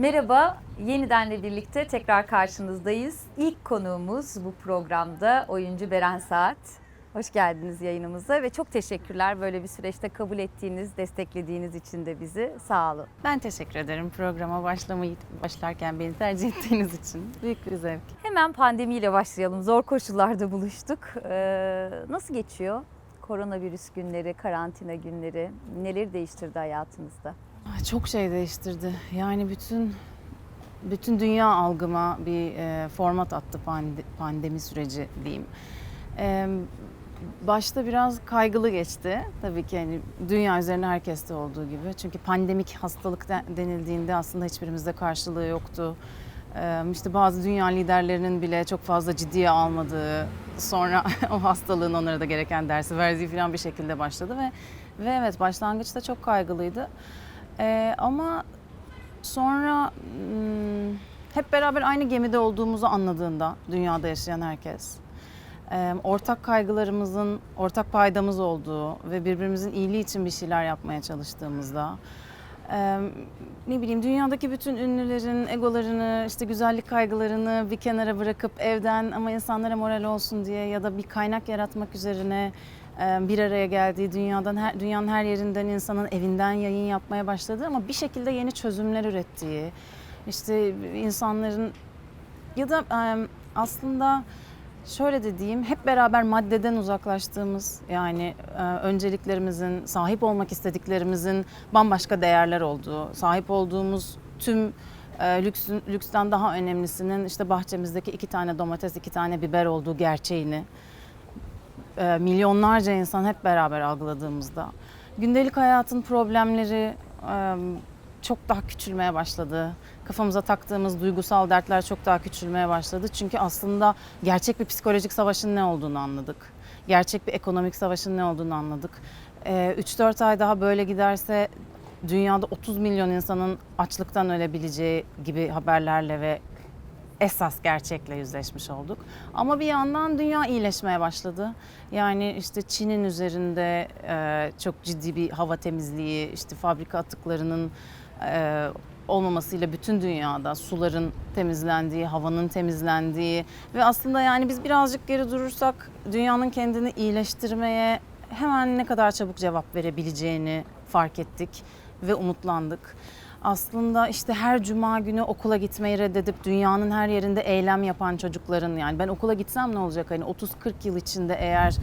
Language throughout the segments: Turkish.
Merhaba, yenidenle birlikte tekrar karşınızdayız. İlk konuğumuz bu programda oyuncu Beren Saat. Hoş geldiniz yayınımıza ve çok teşekkürler böyle bir süreçte kabul ettiğiniz, desteklediğiniz için de bizi. Sağ olun. Ben teşekkür ederim programa başlamayı başlarken beni tercih ettiğiniz için. Büyük bir zevk. Hemen pandemiyle başlayalım. Zor koşullarda buluştuk. Ee, nasıl geçiyor? Koronavirüs günleri, karantina günleri neleri değiştirdi hayatınızda? Ah, Çok şey değiştirdi. Yani bütün bütün dünya algıma bir e, format attı pande- pandemi süreci diyeyim. E, başta biraz kaygılı geçti. Tabii ki hani dünya üzerine herkeste olduğu gibi. Çünkü pandemik hastalık de- denildiğinde aslında hiçbirimizde karşılığı yoktu. E, işte bazı dünya liderlerinin bile çok fazla ciddiye almadığı, sonra o hastalığın onlara da gereken dersi verdiği falan bir şekilde başladı ve ve evet başlangıçta çok kaygılıydı. Ee, ama sonra hmm, hep beraber aynı gemide olduğumuzu anladığında dünyada yaşayan herkes, e, ortak kaygılarımızın, ortak paydamız olduğu ve birbirimizin iyiliği için bir şeyler yapmaya çalıştığımızda, e, ne bileyim dünyadaki bütün ünlülerin egolarını, işte güzellik kaygılarını bir kenara bırakıp evden ama insanlara moral olsun diye ya da bir kaynak yaratmak üzerine bir araya geldiği dünyadan her, dünyanın her yerinden insanın evinden yayın yapmaya başladığı ama bir şekilde yeni çözümler ürettiği işte insanların ya da e, aslında şöyle de diyeyim hep beraber maddeden uzaklaştığımız yani e, önceliklerimizin sahip olmak istediklerimizin bambaşka değerler olduğu sahip olduğumuz tüm e, lüksün, lüksten daha önemlisinin işte bahçemizdeki iki tane domates iki tane biber olduğu gerçeğini e, milyonlarca insan hep beraber algıladığımızda gündelik hayatın problemleri e, çok daha küçülmeye başladı. Kafamıza taktığımız duygusal dertler çok daha küçülmeye başladı. Çünkü aslında gerçek bir psikolojik savaşın ne olduğunu anladık. Gerçek bir ekonomik savaşın ne olduğunu anladık. E, 3-4 ay daha böyle giderse dünyada 30 milyon insanın açlıktan ölebileceği gibi haberlerle ve esas gerçekle yüzleşmiş olduk. Ama bir yandan dünya iyileşmeye başladı. Yani işte Çin'in üzerinde e, çok ciddi bir hava temizliği, işte fabrika atıklarının e, olmamasıyla bütün dünyada suların temizlendiği, havanın temizlendiği ve aslında yani biz birazcık geri durursak dünyanın kendini iyileştirmeye hemen ne kadar çabuk cevap verebileceğini fark ettik ve umutlandık aslında işte her cuma günü okula gitmeyi reddedip dünyanın her yerinde eylem yapan çocukların yani ben okula gitsem ne olacak hani 30-40 yıl içinde eğer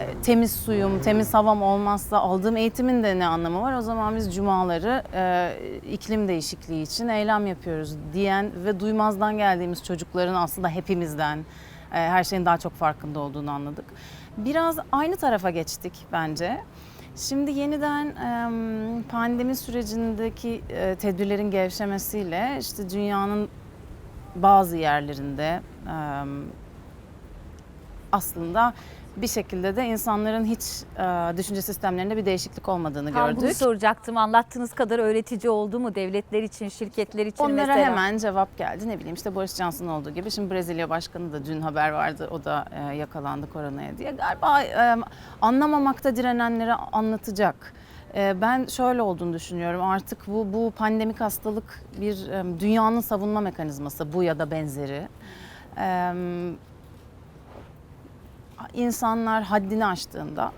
e, temiz suyum, temiz havam olmazsa aldığım eğitimin de ne anlamı var? O zaman biz cumaları e, iklim değişikliği için eylem yapıyoruz diyen ve duymazdan geldiğimiz çocukların aslında hepimizden e, her şeyin daha çok farkında olduğunu anladık. Biraz aynı tarafa geçtik bence. Şimdi yeniden em, pandemi sürecindeki e, tedbirlerin gevşemesiyle işte dünyanın bazı yerlerinde aslında bir şekilde de insanların hiç e, düşünce sistemlerinde bir değişiklik olmadığını Tam bunu gördük. soracaktım. Anlattığınız kadar öğretici oldu mu devletler için, şirketler için Onlara mesela? hemen cevap geldi. Ne bileyim işte Boris Johnson olduğu gibi. Şimdi Brezilya Başkanı da dün haber vardı. O da e, yakalandı koronaya diye. Galiba e, anlamamakta direnenlere anlatacak. E, ben şöyle olduğunu düşünüyorum. Artık bu bu pandemik hastalık bir e, dünyanın savunma mekanizması bu ya da benzeri. İnsanlar haddini aştığında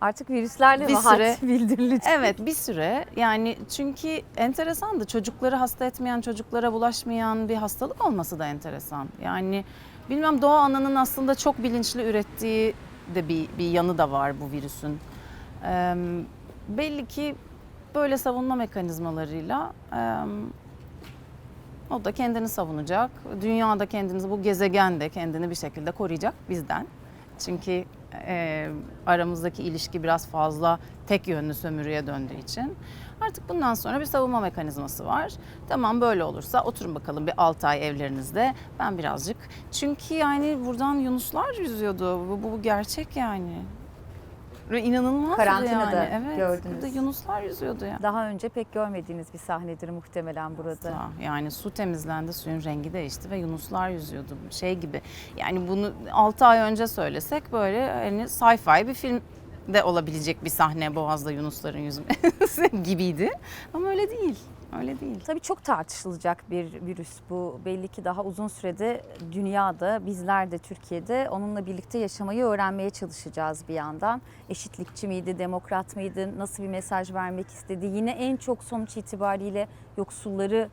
Artık virüslerle Bir had süre- bildirilecek? Evet bir süre yani çünkü enteresan da çocukları hasta etmeyen, çocuklara bulaşmayan bir hastalık olması da enteresan. Yani bilmem Doğa Ana'nın aslında çok bilinçli ürettiği de bir, bir yanı da var bu virüsün. Ee, belli ki böyle savunma mekanizmalarıyla e, o da kendini savunacak. Dünyada kendini, bu gezegen de kendini bir şekilde koruyacak bizden. Çünkü e, aramızdaki ilişki biraz fazla tek yönlü sömürüye döndüğü için. Artık bundan sonra bir savunma mekanizması var. Tamam böyle olursa oturun bakalım bir 6 ay evlerinizde. Ben birazcık. Çünkü yani buradan yunuslar yüzüyordu. Bu, bu, bu gerçek yani. İnanılmaz Karantinada yani. Evet, gördünüz. Burada yunuslar yüzüyordu ya. Daha önce pek görmediğiniz bir sahnedir muhtemelen burada. Asla. Yani su temizlendi, suyun rengi değişti ve yunuslar yüzüyordu. Şey gibi. Yani bunu 6 ay önce söylesek böyle hani sci-fi bir film de olabilecek bir sahne Boğaz'da yunusların yüzmesi gibiydi. Ama öyle değil. Öyle değil. Tabii çok tartışılacak bir virüs bu. Belli ki daha uzun sürede dünyada, bizler de Türkiye'de onunla birlikte yaşamayı öğrenmeye çalışacağız bir yandan. Eşitlikçi miydi, demokrat mıydı, nasıl bir mesaj vermek istedi? Yine en çok sonuç itibariyle yoksulları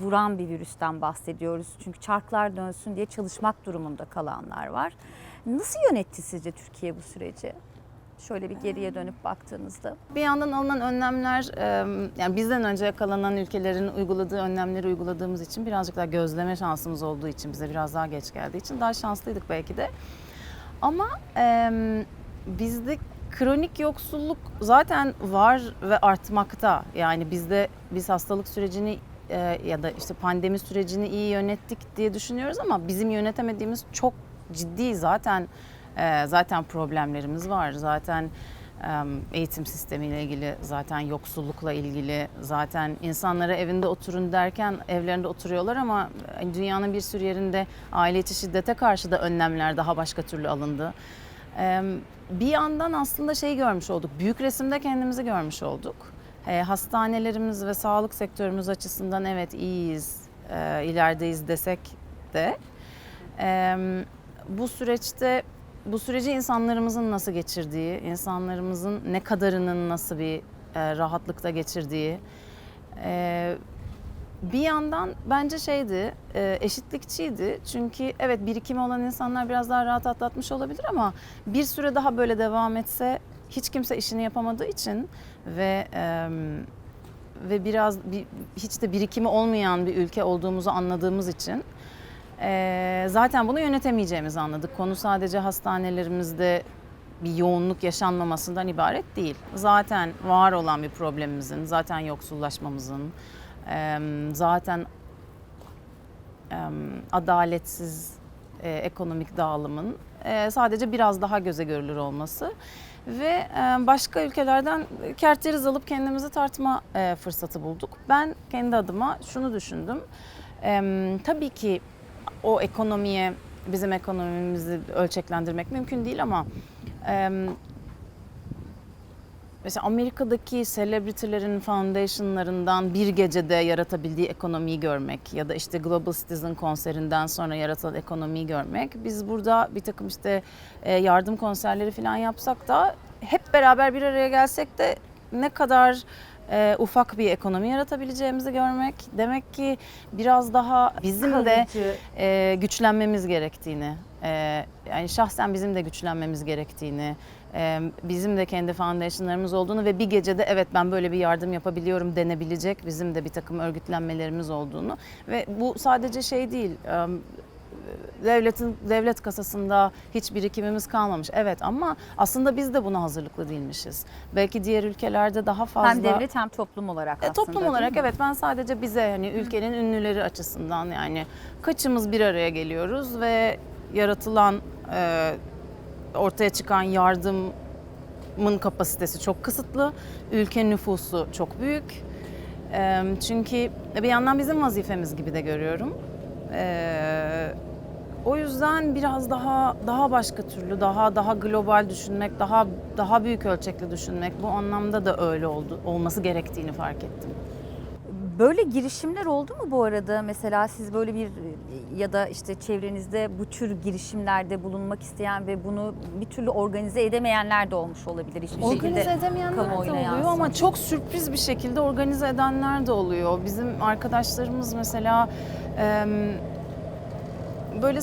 vuran bir virüsten bahsediyoruz. Çünkü çarklar dönsün diye çalışmak durumunda kalanlar var. Nasıl yönetti sizce Türkiye bu süreci? Şöyle bir geriye dönüp baktığınızda. Bir yandan alınan önlemler, yani bizden önce yakalanan ülkelerin uyguladığı önlemleri uyguladığımız için birazcık daha gözleme şansımız olduğu için bize biraz daha geç geldiği için daha şanslıydık belki de. Ama bizde kronik yoksulluk zaten var ve artmakta. Yani bizde biz hastalık sürecini ya da işte pandemi sürecini iyi yönettik diye düşünüyoruz ama bizim yönetemediğimiz çok ciddi zaten e, zaten problemlerimiz var. Zaten eğitim sistemiyle ilgili, zaten yoksullukla ilgili, zaten insanlara evinde oturun derken evlerinde oturuyorlar ama e, dünyanın bir sürü yerinde aile içi şiddete karşı da önlemler daha başka türlü alındı. Bir yandan aslında şey görmüş olduk, büyük resimde kendimizi görmüş olduk. Hastanelerimiz ve sağlık sektörümüz açısından evet iyiyiz, e, ilerideyiz desek de bu süreçte bu süreci insanlarımızın nasıl geçirdiği, insanlarımızın ne kadarının nasıl bir e, rahatlıkta geçirdiği, e, bir yandan bence şeydi, e, eşitlikçiydi. Çünkü evet birikimi olan insanlar biraz daha rahat atlatmış olabilir ama bir süre daha böyle devam etse hiç kimse işini yapamadığı için ve e, ve biraz bir, hiç de birikimi olmayan bir ülke olduğumuzu anladığımız için ee, zaten bunu yönetemeyeceğimizi anladık. Konu sadece hastanelerimizde bir yoğunluk yaşanmamasından ibaret değil. Zaten var olan bir problemimizin, zaten yoksullaşmamızın, zaten adaletsiz e, ekonomik dağılımın e, sadece biraz daha göze görülür olması ve başka ülkelerden kerteriz alıp kendimizi tartma e, fırsatı bulduk. Ben kendi adıma şunu düşündüm. Tabii ki o ekonomiye bizim ekonomimizi ölçeklendirmek mümkün değil ama e, mesela Amerika'daki celebrity'lerin foundation'larından bir gecede yaratabildiği ekonomiyi görmek ya da işte Global Citizen konserinden sonra yaratan ekonomiyi görmek. Biz burada bir takım işte yardım konserleri falan yapsak da hep beraber bir araya gelsek de ne kadar e, ufak bir ekonomi yaratabileceğimizi görmek demek ki biraz daha bizim de Kalıcı. e, güçlenmemiz gerektiğini, e, yani şahsen bizim de güçlenmemiz gerektiğini, e, bizim de kendi foundationlarımız olduğunu ve bir gecede evet ben böyle bir yardım yapabiliyorum denebilecek bizim de bir takım örgütlenmelerimiz olduğunu ve bu sadece şey değil. e, devletin devlet kasasında hiç birikimimiz kalmamış. Evet ama aslında biz de buna hazırlıklı değilmişiz. Belki diğer ülkelerde daha fazla Hem devlet hem toplum olarak e, aslında. toplum değil olarak evet ben sadece bize hani ülkenin ünlüleri açısından yani kaçımız bir araya geliyoruz ve yaratılan e, ortaya çıkan yardımın kapasitesi çok kısıtlı. Ülke nüfusu çok büyük. E, çünkü bir yandan bizim vazifemiz gibi de görüyorum. E, o yüzden biraz daha daha başka türlü, daha daha global düşünmek, daha daha büyük ölçekli düşünmek bu anlamda da öyle oldu olması gerektiğini fark ettim. Böyle girişimler oldu mu bu arada? Mesela siz böyle bir ya da işte çevrenizde bu tür girişimlerde bulunmak isteyen ve bunu bir türlü organize edemeyenler de olmuş olabilir hiçbir Organize şekilde. edemeyenler de oluyor yansımış. ama çok sürpriz bir şekilde organize edenler de oluyor. Bizim arkadaşlarımız mesela böyle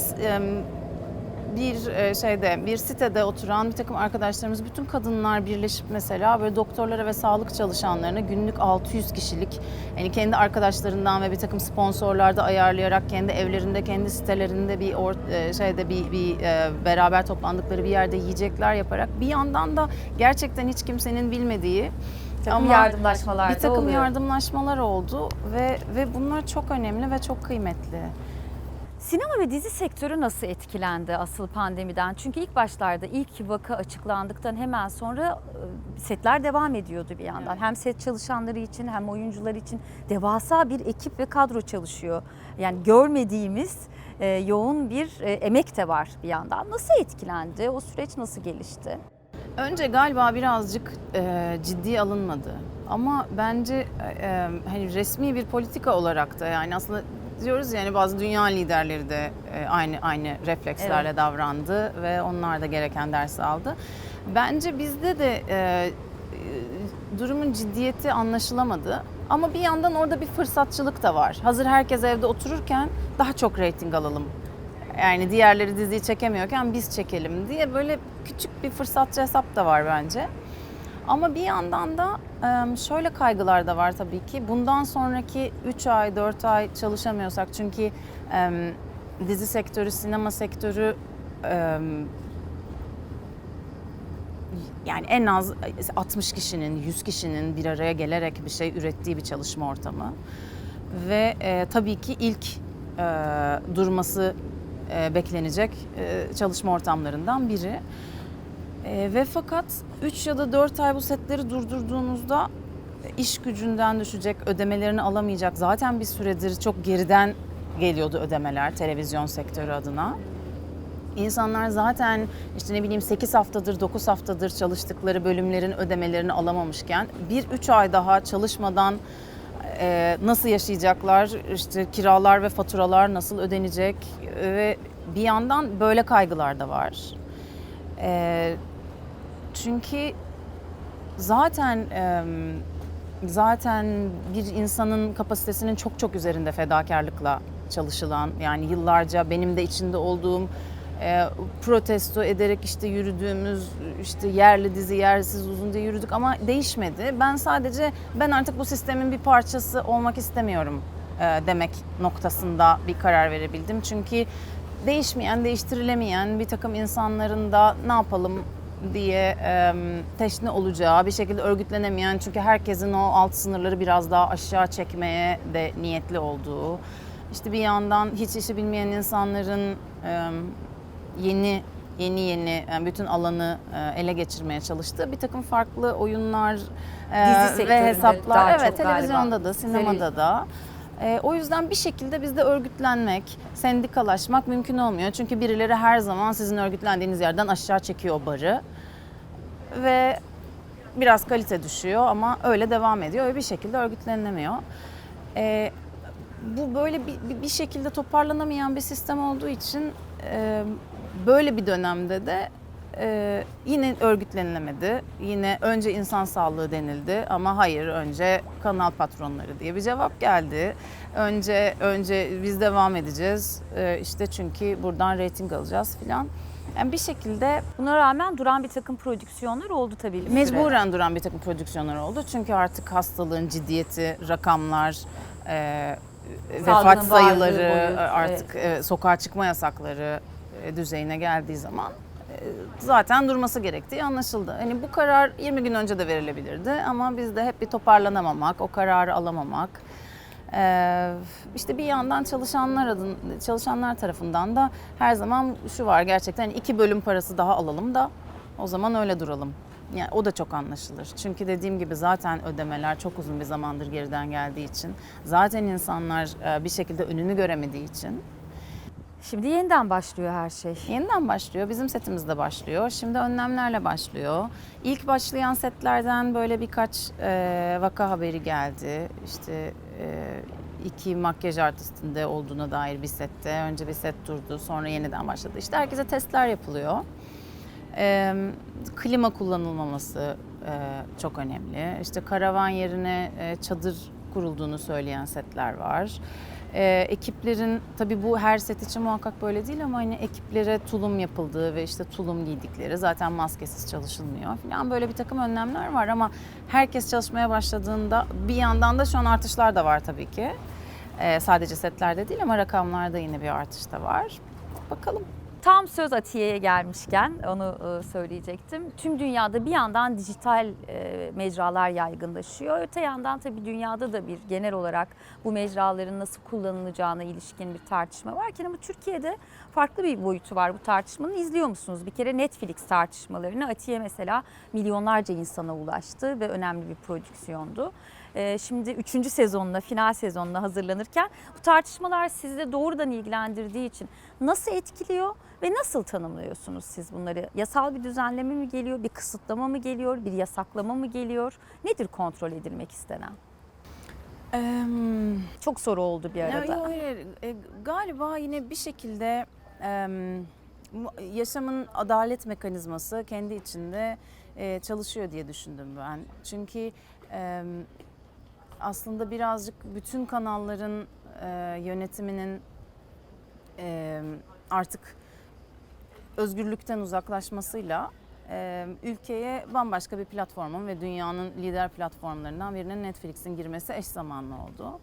bir e, şeyde bir sitede oturan bir takım arkadaşlarımız bütün kadınlar birleşip mesela böyle doktorlara ve sağlık çalışanlarına günlük 600 kişilik yani kendi arkadaşlarından ve bir takım sponsorlar da ayarlayarak kendi evlerinde kendi sitelerinde bir or, e, şeyde bir, bir e, beraber toplandıkları bir yerde yiyecekler yaparak bir yandan da gerçekten hiç kimsenin bilmediği Bir takım ama yardımlaşmalar bir takım oluyor. yardımlaşmalar oldu ve ve bunlar çok önemli ve çok kıymetli. Sinema ve dizi sektörü nasıl etkilendi asıl pandemiden? Çünkü ilk başlarda ilk vaka açıklandıktan hemen sonra e, setler devam ediyordu bir yandan. Hem set çalışanları için hem oyuncular için devasa bir ekip ve kadro çalışıyor. Yani görmediğimiz e, yoğun bir e, emek de var bir yandan. Nasıl etkilendi? O süreç nasıl gelişti? Önce galiba birazcık e, ciddiye alınmadı. Ama bence e, hani resmi bir politika olarak da yani aslında diyoruz yani bazı dünya liderleri de e, aynı aynı reflekslerle Evet. davrandı ve onlar da gereken dersi aldı. Bence bizde de e, e, durumun ciddiyeti anlaşılamadı. Ama bir yandan orada bir fırsatçılık da var. Hazır herkes evde otururken daha çok reyting alalım. Yani diğerleri diziyi çekemiyorken biz çekelim diye böyle küçük bir fırsatçı hesap da var bence. Ama bir yandan da e, şöyle kaygılar da var tabii ki. Bundan sonraki 3 ay, 4 ay çalışamıyorsak çünkü e, dizi sektörü, sinema sektörü e, yani en az 60 kişinin, 100 kişinin bir araya gelerek bir şey ürettiği bir çalışma ortamı. Ve e, tabii ki ilk e, durması e, beklenecek e, çalışma ortamlarından biri. E, ve fakat 3 ya da 4 ay bu setleri durdurduğunuzda iş gücünden düşecek, ödemelerini alamayacak. Zaten bir süredir çok geriden geliyordu ödemeler televizyon sektörü adına. İnsanlar zaten işte ne bileyim 8 haftadır 9 haftadır çalıştıkları bölümlerin ödemelerini alamamışken bir 3 ay daha çalışmadan e, nasıl yaşayacaklar işte kiralar ve faturalar nasıl ödenecek ve bir yandan böyle kaygılar da var. E, çünkü zaten zaten bir insanın kapasitesinin çok çok üzerinde fedakarlıkla çalışılan yani yıllarca benim de içinde olduğum protesto ederek işte yürüdüğümüz işte yerli dizi yersiz uzun diye yürüdük ama değişmedi. Ben sadece ben artık bu sistemin bir parçası olmak istemiyorum demek noktasında bir karar verebildim. Çünkü değişmeyen, değiştirilemeyen bir takım insanların da ne yapalım diye e, teşne olacağı, bir şekilde örgütlenemeyen çünkü herkesin o alt sınırları biraz daha aşağı çekmeye de niyetli olduğu, işte bir yandan hiç işi bilmeyen insanların e, yeni yeni yeni yani bütün alanı ele geçirmeye çalıştığı bir takım farklı oyunlar Dizi ve hesaplar evet çok galiba. televizyonda da sinemada da e, o yüzden bir şekilde bizde örgütlenmek, sendikalaşmak mümkün olmuyor. Çünkü birileri her zaman sizin örgütlendiğiniz yerden aşağı çekiyor barı. Ve biraz kalite düşüyor ama öyle devam ediyor ve bir şekilde örgütlenemiyor. E, bu böyle bir- bir şekilde toparlanamayan bir sistem olduğu için e, böyle bir dönemde de e, yine örgütlenilemedi. Yine önce insan sağlığı denildi ama hayır önce kanal patronları diye bir cevap geldi. Önce önce biz devam edeceğiz e, işte çünkü buradan reyting alacağız filan. Yani bir şekilde Buna rağmen duran bir takım prodüksiyonlar oldu tabii bir süre. Mecburen duran bir takım prodüksiyonlar oldu. Çünkü artık hastalığın ciddiyeti, rakamlar, e, vefat sayıları, boyut, artık e, sokağa çıkma yasakları e, düzeyine geldiği zaman zaten durması gerektiği anlaşıldı. Hani bu karar 20 gün önce de verilebilirdi ama bizde hep bir toparlanamamak, o kararı alamamak. Ee, işte bir yandan çalışanlar adın, çalışanlar tarafından da her zaman şu var gerçekten hani iki bölüm parası daha alalım da o zaman öyle duralım. Yani o da çok anlaşılır. Çünkü dediğim gibi zaten ödemeler çok uzun bir zamandır geriden geldiği için, zaten insanlar e, bir şekilde önünü göremediği için Şimdi yeniden başlıyor her şey. Yeniden başlıyor. Bizim setimizde başlıyor. Şimdi önlemlerle başlıyor. İlk başlayan setlerden böyle birkaç e, vaka haberi geldi. İşte e, iki makyaj artistinde olduğuna dair bir sette. Önce bir set durdu, sonra yeniden başladı. İşte herkese testler yapılıyor. E, klima kullanılmaması e, çok önemli. İşte karavan yerine e, çadır kurulduğunu söyleyen setler var. E, ekiplerin tabii bu her set için muhakkak böyle değil ama hani ekiplere tulum yapıldığı ve işte tulum giydikleri zaten maskesiz çalışılmıyor falan böyle bir takım önlemler var ama herkes çalışmaya başladığında bir yandan da şu an artışlar da var tabii ki. E, sadece setlerde değil ama rakamlarda yine bir artış da var. Bakalım. Tam söz Atiye'ye gelmişken onu e, söyleyecektim. Tüm dünyada bir yandan dijital e, mecralar yaygınlaşıyor. Öte yandan tabii dünyada da bir genel olarak bu mecraların nasıl kullanılacağına ilişkin bir tartışma varken ama Türkiye'de farklı bir boyutu var bu tartışmanın. İzliyor musunuz? Bir kere Netflix tartışmalarını Atiye mesela milyonlarca insana ulaştı ve önemli bir prodüksiyondu. E, Şimdi üçüncü sezonuna, final sezonuna hazırlanırken bu tartışmalar sizi de doğrudan ilgilendirdiği için nasıl etkiliyor Ve nasıl tanımlıyorsunuz siz bunları? Yasal bir düzenleme mi geliyor, bir kısıtlama mı geliyor, bir yasaklama mı geliyor? Nedir kontrol edilmek istenen? Em, Çok soru oldu bir Ya, arada. yok, hayır. E, galiba yine bir şekilde mu- yaşamın adalet mekanizması kendi içinde e, çalışıyor diye düşündüm ben. Çünkü em, aslında birazcık bütün kanalların e, yönetiminin e, artık özgürlükten uzaklaşmasıyla e, ülkeye bambaşka bir platformun ve dünyanın lider platformlarından birinin Netflix'in girmesi eş zamanlı oldu.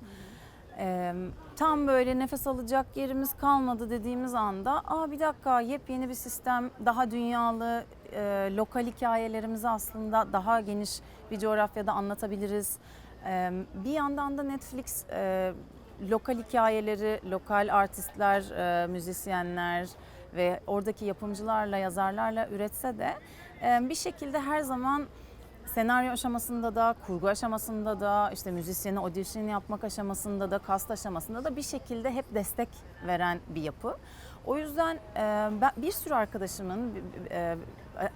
E, tam böyle nefes alacak yerimiz kalmadı dediğimiz anda aa bir dakika yepyeni bir sistem daha dünyalı e, lokal hikayelerimizi aslında daha geniş bir coğrafyada anlatabiliriz. E, bir yandan da Netflix e, lokal hikayeleri, lokal artistler, e, müzisyenler ve oradaki yapımcılarla, yazarlarla üretse de e, bir şekilde her zaman senaryo aşamasında da, kurgu aşamasında da, işte müzisyeni audition yapmak aşamasında da, kast aşamasında da bir şekilde hep destek veren bir yapı. O yüzden e, bir sürü arkadaşımın, e,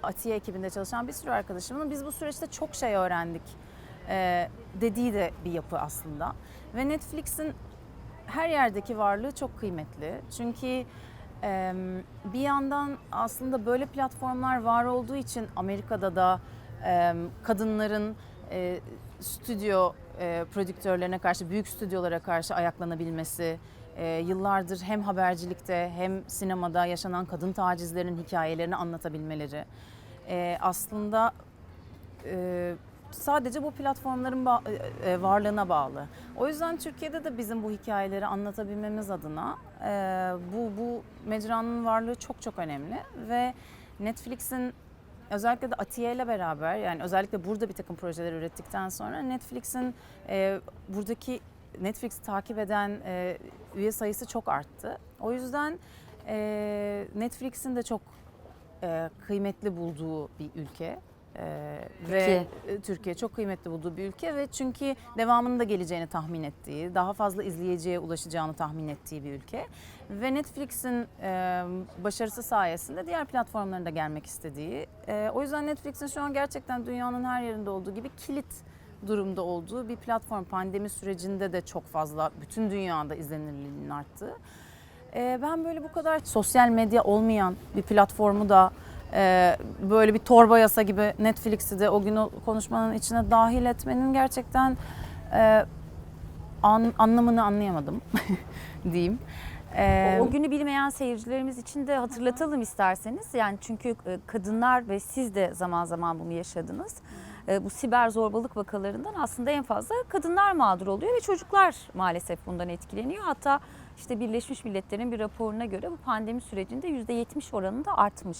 Atiye ekibinde çalışan bir sürü arkadaşımın biz bu süreçte çok şey öğrendik dediği de bir yapı aslında. Ve Netflix'in her yerdeki varlığı çok kıymetli. Çünkü bir yandan aslında böyle platformlar var olduğu için Amerika'da da kadınların e, stüdyo e, prodüktörlerine karşı, büyük stüdyolara karşı ayaklanabilmesi, e, yıllardır hem habercilikte hem sinemada yaşanan kadın tacizlerinin hikayelerini anlatabilmeleri aslında sadece bu platformların varlığına bağlı. O yüzden Türkiye'de de bizim bu hikayeleri anlatabilmemiz adına e, bu bu mecranın varlığı çok çok önemli ve Netflix'in özellikle de Atiye ile beraber yani özellikle burada bir takım projeler ürettikten sonra Netflix'in e, buradaki Netflix'i takip eden e, üye sayısı çok arttı. O yüzden e, Netflix'in de çok e, kıymetli bulduğu bir ülke. E, ve e, Türkiye çok kıymetli bulduğu bir ülke ve çünkü devamının da geleceğini tahmin ettiği, daha fazla izleyiciye ulaşacağını tahmin ettiği bir ülke. Ve Netflix'in e, başarısı sayesinde diğer platformların da gelmek istediği. E, o yüzden Netflix'in şu an gerçekten dünyanın her yerinde olduğu gibi kilit durumda olduğu bir platform. Pandemi sürecinde de çok fazla bütün dünyada izlenirliğinin arttığı. E, ben böyle bu kadar sosyal medya olmayan bir platformu da e, böyle bir torba yasa gibi Netflix'i de o gün o konuşmanın içine dahil etmenin gerçekten e, an- anlamını anlayamadım diyeyim. E, O günü bilmeyen seyircilerimiz için de hatırlatalım isterseniz. Yani çünkü e, kadınlar ve siz de zaman zaman bunu yaşadınız. E, Bu siber zorbalık vakalarından aslında en fazla kadınlar mağdur oluyor ve çocuklar maalesef bundan etkileniyor. Hatta işte Birleşmiş Milletler'in bir raporuna göre bu pandemi sürecinde %70 oranında artmış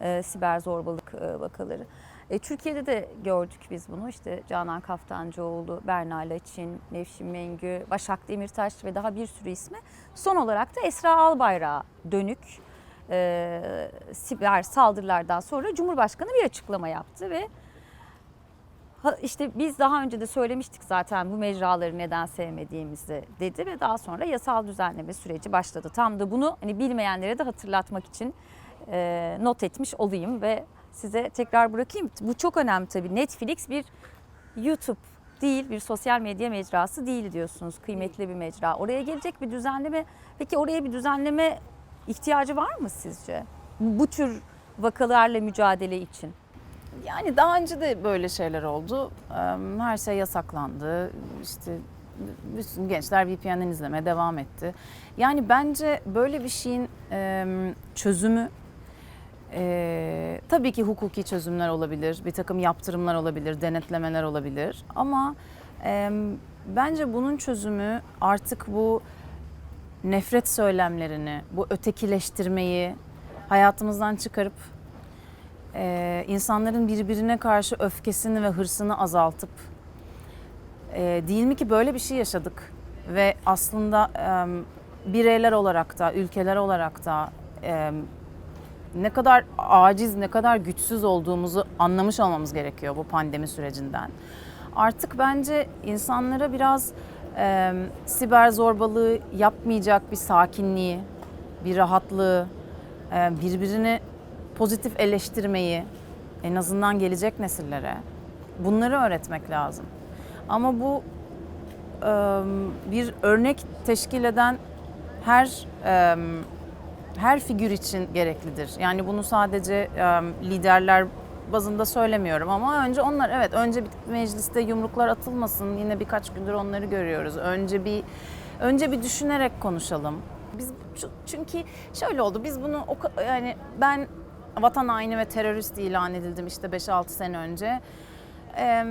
e, siber zorbalık e, vakaları. E, Türkiye'de de gördük biz bunu. İşte Canan Kaftancıoğlu, Berna Laçin, Nevşin Mengü, Başak Demirtaş ve daha bir sürü ismi. Son olarak da Esra Albayrak'a dönük e, siber saldırılardan sonra Cumhurbaşkanı bir açıklama yaptı ve işte biz daha önce de söylemiştik zaten bu mecraları neden sevmediğimizi dedi ve daha sonra yasal düzenleme süreci başladı. Tam da bunu hani bilmeyenlere de hatırlatmak için e, not etmiş olayım ve size tekrar bırakayım. Bu çok önemli tabii. Netflix bir YouTube değil, bir sosyal medya mecrası değil diyorsunuz. Kıymetli bir mecra. Oraya gelecek bir düzenleme. Peki oraya bir düzenleme ihtiyacı var mı sizce? Bu tür vakalarla mücadele için. Yani daha önce de böyle şeyler oldu. Her şey yasaklandı. İşte bütün gençler VPN'den izlemeye devam etti. Yani bence böyle bir şeyin çözümü eee, tabii ki hukuki çözümler olabilir, bir takım yaptırımlar olabilir, denetlemeler olabilir. Ama eee, bence bunun çözümü artık bu nefret söylemlerini, bu ötekileştirmeyi hayatımızdan çıkarıp e, insanların birbirine karşı öfkesini ve hırsını azaltıp e, değil mi ki böyle bir şey yaşadık ve aslında e, bireyler olarak da ülkeler olarak da e, ne kadar aciz ne kadar güçsüz olduğumuzu anlamış olmamız gerekiyor bu pandemi sürecinden. Artık bence insanlara biraz e, siber zorbalığı yapmayacak bir sakinliği, bir rahatlığı, e, birbirini pozitif eleştirmeyi en azından gelecek nesillere bunları öğretmek lazım. Ama bu e, bir örnek teşkil eden her e, her figür için gereklidir. Yani bunu sadece liderler bazında söylemiyorum ama önce onlar evet önce bir mecliste yumruklar atılmasın. Yine birkaç gündür onları görüyoruz. Önce bir önce bir düşünerek konuşalım. Biz çü- çünkü şöyle oldu. Biz bunu yani ben vatan haini ve terörist ilan edildim işte 5-6 sene önce. Ee,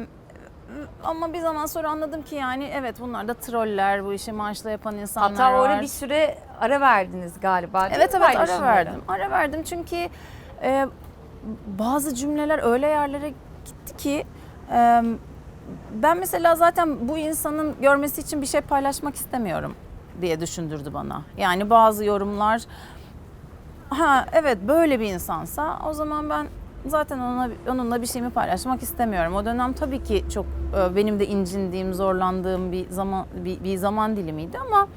ama bir zaman sonra anladım ki yani evet bunlar da troller, bu işi maaşla yapan insanlar Hatta var. orada bir süre ara verdiniz galiba. Evet evet ara verdim. Ara verdim çünkü e, bazı cümleler öyle yerlere gitti ki e, ben mesela zaten bu insanın görmesi için bir şey paylaşmak istemiyorum diye düşündürdü bana. Yani bazı yorumlar ha evet böyle bir insansa o zaman ben zaten onunla, onunla bir şeyimi paylaşmak istemiyorum. O dönem tabii ki çok e, benim de incindiğim, zorlandığım bir zaman bir, bir zaman dilimiydi ama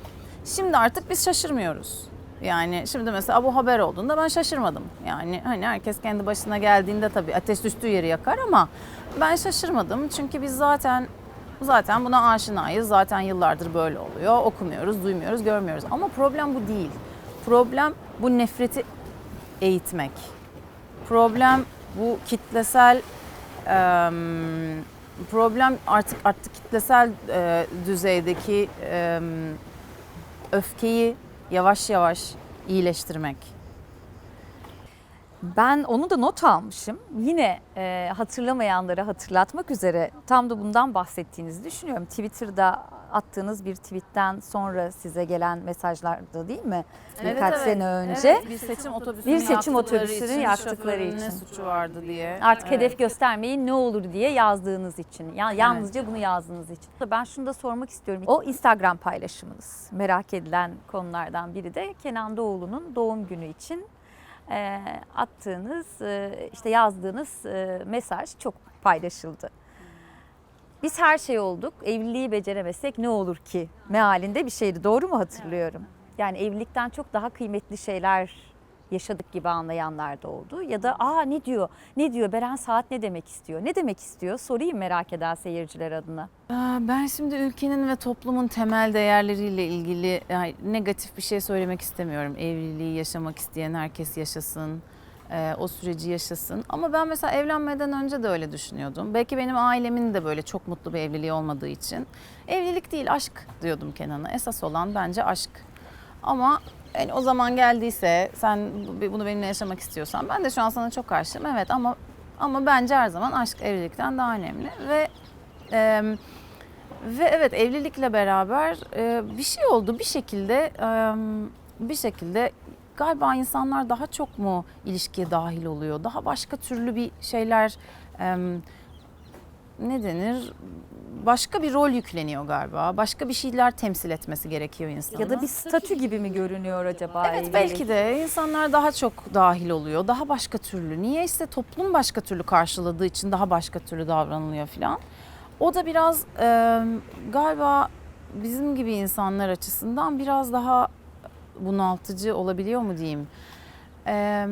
şimdi artık biz şaşırmıyoruz. Yani şimdi mesela bu haber olduğunda ben şaşırmadım. Yani hani herkes kendi başına geldiğinde tabii ateş düştüğü yeri yakar ama ben şaşırmadım. Çünkü biz zaten zaten buna aşinayız. Zaten yıllardır böyle oluyor. Okumuyoruz, duymuyoruz, görmüyoruz. Ama problem bu değil. Problem bu nefreti eğitmek. Problem bu kitlesel em, problem artık artık kitlesel düzeydeki öfkeyi yavaş yavaş iyileştirmek. Ben onu da not almışım. Yine e, hatırlamayanlara hatırlatmak üzere tam da bundan bahsettiğinizi düşünüyorum. Twitter'da attığınız bir tweetten sonra size gelen mesajlarda değil mi? Birkaç sene önce. Evet, bir seçim otobüsünü Bir seçim otobüsünü için, yaktıkları için. ne suçu vardı diye. Artık Evet. hedef göstermeyin ne olur diye yazdığınız için. Ya yalnızca bunu yazdığınız için. Ben şunu da sormak istiyorum. O Instagram paylaşımınız merak edilen konulardan biri de Kenan Doğulu'nun doğum günü için attığınız e, işte yazdığınız e, mesaj çok paylaşıldı. Biz her şey olduk. Evliliği beceremesek ne olur ki? Mealinde bir şeydi. Doğru mu hatırlıyorum? Yani evlilikten çok daha kıymetli şeyler yaşadık gibi anlayanlar da oldu. Ya da aa ne diyor? Ne diyor? Beren Saat ne demek istiyor? Ne demek istiyor? Sorayım merak eden seyirciler adına. Aa, Ben şimdi ülkenin ve toplumun temel değerleriyle ilgili yani negatif bir şey söylemek istemiyorum. Evliliği yaşamak isteyen herkes yaşasın, e, o süreci yaşasın. Ama ben mesela evlenmeden önce de öyle düşünüyordum. Belki benim ailemin de böyle çok mutlu bir evliliği olmadığı için. Evlilik değil aşk diyordum Kenan'a. Esas olan bence aşk. Ama yani o zaman geldiyse sen bu- bunu benimle yaşamak istiyorsan ben de şu an sana çok karşıyım evet ama ama bence her zaman aşk evlilikten daha önemli ve e, ve evet evlilikle beraber e, bir şey oldu bir şekilde e, bir şekilde galiba insanlar daha çok mu ilişkiye dahil oluyor? Daha başka türlü bir şeyler e, ne denir başka bir rol yükleniyor galiba başka bir şeyler temsil etmesi gerekiyor insanın. Ya da bir statü gibi mi görünüyor acaba? Evet evlilik? belki de insanlar daha çok dahil oluyor. Daha başka türlü. Niye ise toplum başka türlü karşıladığı için daha başka türlü davranılıyor filan. O da biraz e, galiba bizim gibi insanlar açısından biraz daha bunaltıcı olabiliyor mu diyeyim. E,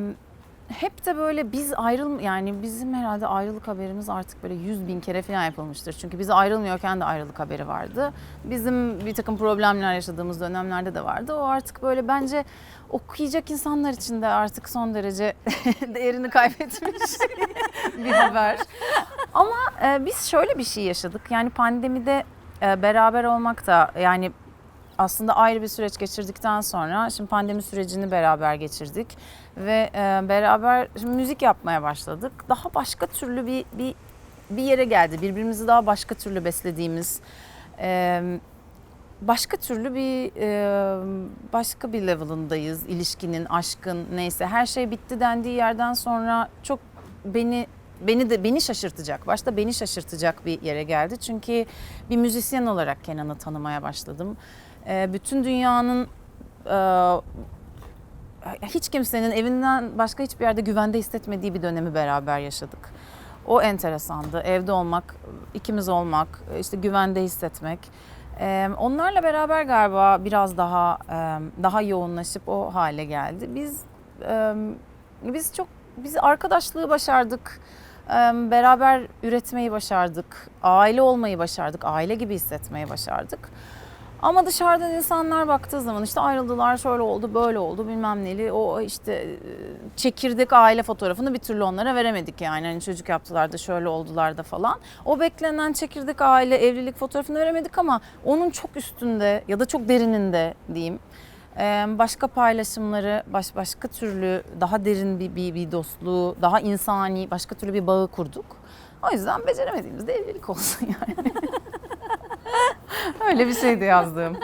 hep de böyle biz ayrıl yani bizim herhalde ayrılık haberimiz artık böyle yüz bin kere falan yapılmıştır. Çünkü biz ayrılmıyorken de ayrılık haberi vardı. Bizim bir takım problemler yaşadığımız dönemlerde de vardı. O artık böyle bence okuyacak insanlar için de artık son derece değerini kaybetmiş bir haber. Ama e, biz şöyle bir şey yaşadık. Yani pandemide e, beraber olmak da yani aslında ayrı bir süreç geçirdikten sonra şimdi pandemi sürecini beraber geçirdik ve e, beraber şimdi müzik yapmaya başladık. Daha başka türlü bir bir bir yere geldi. Birbirimizi daha başka türlü beslediğimiz e, başka türlü bir e, başka bir level'ındayız. İlişkinin, aşkın neyse her şey bitti dendiği yerden sonra çok beni beni de beni şaşırtacak. Başta beni şaşırtacak bir yere geldi. Çünkü bir müzisyen olarak Kenan'ı tanımaya başladım. E, bütün dünyanın e, hiç kimsenin evinden başka hiçbir yerde güvende hissetmediği bir dönemi beraber yaşadık. O enteresandı. Evde olmak, ikimiz olmak, işte güvende hissetmek. Ee, onlarla beraber galiba biraz daha e, daha yoğunlaşıp o hale geldi. Biz e, biz çok biz arkadaşlığı başardık. Beraber üretmeyi başardık. Aile olmayı başardık. Aile gibi hissetmeyi başardık. Ama dışarıdan insanlar baktığı zaman işte ayrıldılar, şöyle oldu, böyle oldu bilmem neli. O işte e, çekirdek aile fotoğrafını bir türlü onlara veremedik yani. Hani çocuk yaptılar da şöyle oldular da falan. O beklenen çekirdek aile evlilik fotoğrafını veremedik ama onun çok üstünde ya da çok derininde diyeyim. e, Başka paylaşımları, baş, başka türlü daha derin bir, bir, bir dostluğu, daha insani, başka türlü bir bağı kurduk. O yüzden beceremediğimiz de evlilik olsun yani. Öyle bir şeydi yazdığım.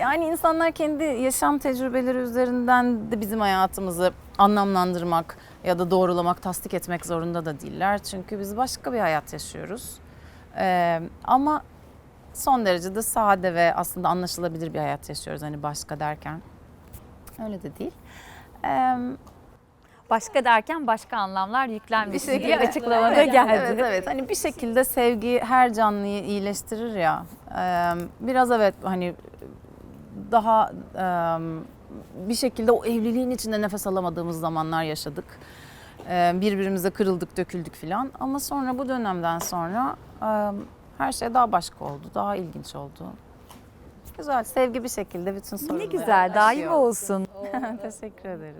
Yani insanlar kendi yaşam tecrübeleri üzerinden de bizim hayatımızı anlamlandırmak ya da doğrulamak, tasdik etmek zorunda da değiller. Çünkü biz başka bir hayat yaşıyoruz. Ee, ama son derece de sade ve aslında anlaşılabilir bir hayat yaşıyoruz. Hani başka derken. Öyle de değil. Ee, Başka derken başka anlamlar yüklenmesin şekilde- diye açıklamada Evet, geldi. Evet evet hani bir şekilde sevgi her canlıyı iyileştirir ya. Biraz evet hani daha bir şekilde o evliliğin içinde nefes alamadığımız zamanlar yaşadık. Birbirimize kırıldık, döküldük filan. Ama sonra bu dönemden sonra her şey daha başka oldu, daha ilginç oldu. Güzel, sevgi bir şekilde bütün sorunları Ne güzel, daim olsun. Teşekkür ederim.